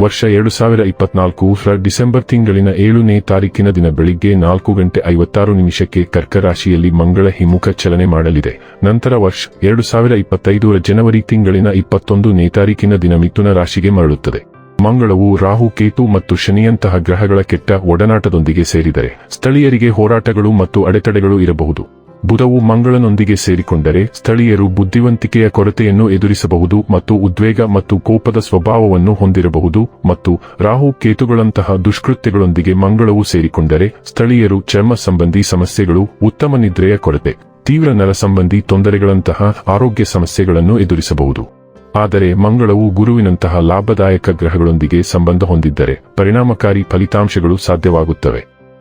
ವರ್ಷ ಎರಡು ಸಾವಿರ ಇಪ್ಪತ್ನಾಲ್ಕು ರ ಡಿಸೆಂಬರ್ ತಿಂಗಳಿನ ಏಳನೇ ತಾರೀಕಿನ ದಿನ ಬೆಳಿಗ್ಗೆ ನಾಲ್ಕು ಗಂಟೆ ಐವತ್ತಾರು ನಿಮಿಷಕ್ಕೆ ಕರ್ಕ ರಾಶಿಯಲ್ಲಿ ಮಂಗಳ ಹಿಮುಖ ಚಲನೆ ಮಾಡಲಿದೆ. ನಂತರ ವರ್ಷ ಎರಡು ಸಾವಿರ ಇಪ್ಪತ್ತೈದರ ಜನವರಿ ತಿಂಗಳಿನ ಇಪ್ಪತ್ತೊಂದನೇ ತಾರೀಕಿನ ದಿನ ಮಿಥುನ ರಾಶಿಗೆ ಮರಳುತ್ತದೆ. ಮಂಗಳವು ರಾಹು, ಕೇತು ಮತ್ತು ಶನಿಯಂತಹ ಗ್ರಹಗಳ ಕೆಟ್ಟ ಒಡನಾಟದೊಂದಿಗೆ ಸೇರಿದರೆ ಸ್ಥಳೀಯರಿಗೆ ಹೋರಾಟಗಳು ಮತ್ತು ಅಡೆತಡೆಗಳು ಇರಬಹುದು. ಬುಧವು ಮಂಗಳನೊಂದಿಗೆ ಸೇರಿಕೊಂಡರೆ ಸ್ಥಳೀಯರು ಬುದ್ಧಿವಂತಿಕೆಯ ಕೊರತೆಯನ್ನು ಎದುರಿಸಬಹುದು ಮತ್ತು ಉದ್ವೇಗ ಮತ್ತು ಕೋಪದ ಸ್ವಭಾವವನ್ನು ಹೊಂದಿರಬಹುದು ಮತ್ತು ರಾಹು ಕೇತುಗಳಂತಹ ದುಷ್ಕೃತ್ಯಗಳೊಂದಿಗೆ ಮಂಗಳವು ಸೇರಿಕೊಂಡರೆ ಸ್ಥಳೀಯರು ಚರ್ಮ ಸಂಬಂಧಿ ಸಮಸ್ಯೆಗಳು, ಉತ್ತಮ ನಿದ್ರೆಯ ಕೊರತೆ, ತೀವ್ರ ನರ ಸಂಬಂಧಿ ತೊಂದರೆಗಳಂತಹ ಆರೋಗ್ಯ ಸಮಸ್ಯೆಗಳನ್ನು ಎದುರಿಸಬಹುದು. ಆದರೆ ಮಂಗಳವು ಗುರುವಿನಂತಹ ಲಾಭದಾಯಕ ಗ್ರಹಗಳೊಂದಿಗೆ ಸಂಬಂಧ ಹೊಂದಿದ್ದರೆ ಪರಿಣಾಮಕಾರಿ ಫಲಿತಾಂಶಗಳು ಸಾಧ್ಯವಾಗುತ್ತವೆ.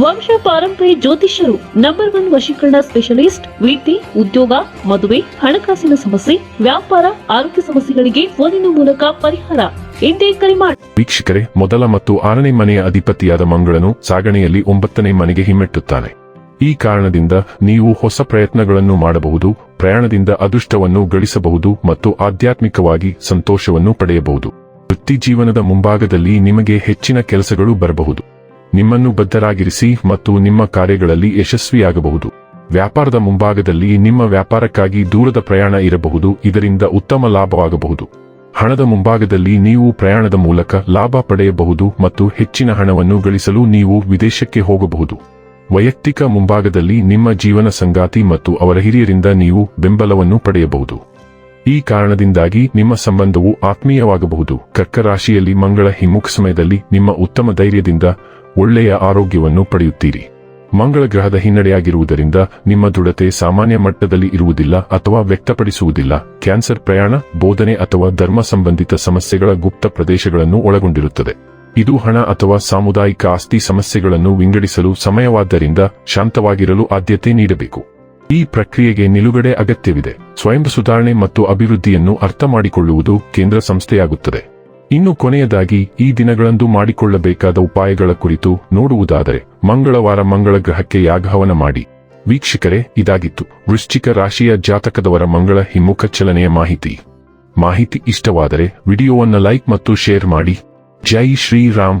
ವಂಶ ಪಾರಂಪರ್ಯ ಜ್ಯೋತಿಷ್ಯರು ನಂಬರ್ ಒನ್ ವಶೀಕರಣ ಸ್ಪೆಷಲಿಸ್ಟ್ ವಿದ್ಯೆ ಉದ್ಯೋಗ, ಮದುವೆ, ಹಣಕಾಸಿನ ಸಮಸ್ಯೆ, ವ್ಯಾಪಾರ, ಆರೋಗ್ಯ ಸಮಸ್ಯೆಗಳಿಗೆ ಫೋನಿನ ಮೂಲಕ ಪರಿಹಾರ. ಎಂದೇ ಕರೆ ಮಾಡಿ ವೀಕ್ಷಕರೇ, ಮೊದಲ ಮತ್ತು ಆರನೇ ಮನೆಯ ಅಧಿಪತಿಯಾದ ಮಂಗಳನು ಸಾಗಣೆಯಲ್ಲಿ ಒಂಬತ್ತನೇ ಮನೆಗೆ ಹಿಮ್ಮೆಟ್ಟುತ್ತಾನೆ. ಈ ಕಾರಣದಿಂದ ನೀವು ಹೊಸ ಪ್ರಯತ್ನಗಳನ್ನು ಮಾಡಬಹುದು, ಪ್ರಯಾಣದಿಂದ ಅದೃಷ್ಟವನ್ನು ಗಳಿಸಬಹುದು ಮತ್ತು ಆಧ್ಯಾತ್ಮಿಕವಾಗಿ ಸಂತೋಷವನ್ನು ಪಡೆಯಬಹುದು. ವೃತ್ತಿಜೀವನದ ಮುಂಭಾಗದಲ್ಲಿ ನಿಮಗೆ ಹೆಚ್ಚಿನ ಕೆಲಸಗಳು ಬರಬಹುದು. ನಿಮ್ಮನ್ನು ಬದ್ಧರಾಗಿರಿಸಿ ಮತ್ತು ನಿಮ್ಮ ಕಾರ್ಯಗಳಲ್ಲಿ ಯಶಸ್ವಿಯಾಗಬಹುದು. ವ್ಯಾಪಾರದ ಮುಂಭಾಗದಲ್ಲಿ ನಿಮ್ಮ ವ್ಯಾಪಾರಕ್ಕಾಗಿ ದೂರದ ಪ್ರಯಾಣ ಇರಬಹುದು, ಇದರಿಂದ ಉತ್ತಮ ಲಾಭವಾಗಬಹುದು. ಹಣದ ಮುಂಭಾಗದಲ್ಲಿ ನೀವು ಪ್ರಯಾಣದ ಮೂಲಕ ಲಾಭ ಪಡೆಯಬಹುದು ಮತ್ತು ಹೆಚ್ಚಿನ ಹಣವನ್ನು ಗಳಿಸಲು ನೀವು ವಿದೇಶಕ್ಕೆ ಹೋಗಬಹುದು. ವೈಯಕ್ತಿಕ ಮುಂಭಾಗದಲ್ಲಿ ನಿಮ್ಮ ಜೀವನ ಸಂಗಾತಿ ಮತ್ತು ಅವರ ಹಿರಿಯರಿಂದ ನೀವು ಬೆಂಬಲವನ್ನು ಪಡೆಯಬಹುದು. ಈ ಕಾರಣದಿಂದಾಗಿ ನಿಮ್ಮ ಸಂಬಂಧವು ಆತ್ಮೀಯವಾಗಬಹುದು. ಕರ್ಕ ರಾಶಿಯಲ್ಲಿ ಮಂಗಳ ಹಿಮ್ಮುಖ ಸಮಯದಲ್ಲಿ ನಿಮ್ಮ ಉತ್ತಮ ಧೈರ್ಯದಿಂದ ಒಳ್ಳೆಯ ಆರೋಗ್ಯವನ್ನು ಪಡೆಯುತ್ತೀರಿ. ಮಂಗಳ ಗ್ರಹದ ಹಿನ್ನಡೆಯಾಗಿರುವುದರಿಂದ ನಿಮ್ಮ ದೃಢತೆ ಸಾಮಾನ್ಯ ಮಟ್ಟದಲ್ಲಿ ಇರುವುದಿಲ್ಲ ಅಥವಾ ವ್ಯಕ್ತಪಡಿಸುವುದಿಲ್ಲ. ಕ್ಯಾನ್ಸರ್ ಪ್ರಯಾಣ, ಬೋಧನೆ ಅಥವಾ ಧರ್ಮ ಸಂಬಂಧಿತ ಸಮಸ್ಯೆಗಳ ಗುಪ್ತ ಪ್ರದೇಶಗಳನ್ನು ಒಳಗೊಂಡಿರುತ್ತದೆ. ಇದು ಹಣ ಅಥವಾ ಸಾಮುದಾಯಿಕ ಆಸ್ತಿ ಸಮಸ್ಯೆಗಳನ್ನು ವಿಂಗಡಿಸಲು ಸಮಯವಾದ್ದರಿಂದ ಶಾಂತವಾಗಿರಲು ಆದ್ಯತೆ ನೀಡಬೇಕು. ಈ ಪ್ರಕ್ರಿಯೆಗೆ ನಿಲುಗಡೆ ಅಗತ್ಯವಿದೆ. ಸ್ವಯಂ ಸುಧಾರಣೆ ಮತ್ತು ಅಭಿವೃದ್ಧಿಯನ್ನು ಅರ್ಥ ಮಾಡಿಕೊಳ್ಳುವುದು ಕೇಂದ್ರ ಸಂಸ್ಥೆಯಾಗುತ್ತದೆ. ಇನ್ನು ಕೊನೆಯದಾಗಿ, ಈ ದಿನಗಳಂದು ಮಾಡಿಕೊಳ್ಳಬೇಕಾದ ಉಪಾಯಗಳ ಕುರಿತು ನೋಡುವುದಾದರೆ, ಮಂಗಳವಾರ ಮಂಗಳ ಗ್ರಹಕ್ಕೆ ಯಾಗಹವನ ಮಾಡಿ. ವೀಕ್ಷಕರೇ, ಇದಾಗಿತ್ತು. ವೃಶ್ಚಿಕ ರಾಶಿಯ ಜಾತಕದವರ ಮಂಗಳ ಹಿಮ್ಮುಖ ಚಲನೆಯ ಮಾಹಿತಿ. ಮಾಹಿತಿ ಇಷ್ಟವಾದರೆ, ವಿಡಿಯೋವನ್ನು ಲೈಕ್ ಮತ್ತು ಶೇರ್ ಮಾಡಿ. ಜೈ ಶ್ರೀರಾಮ್.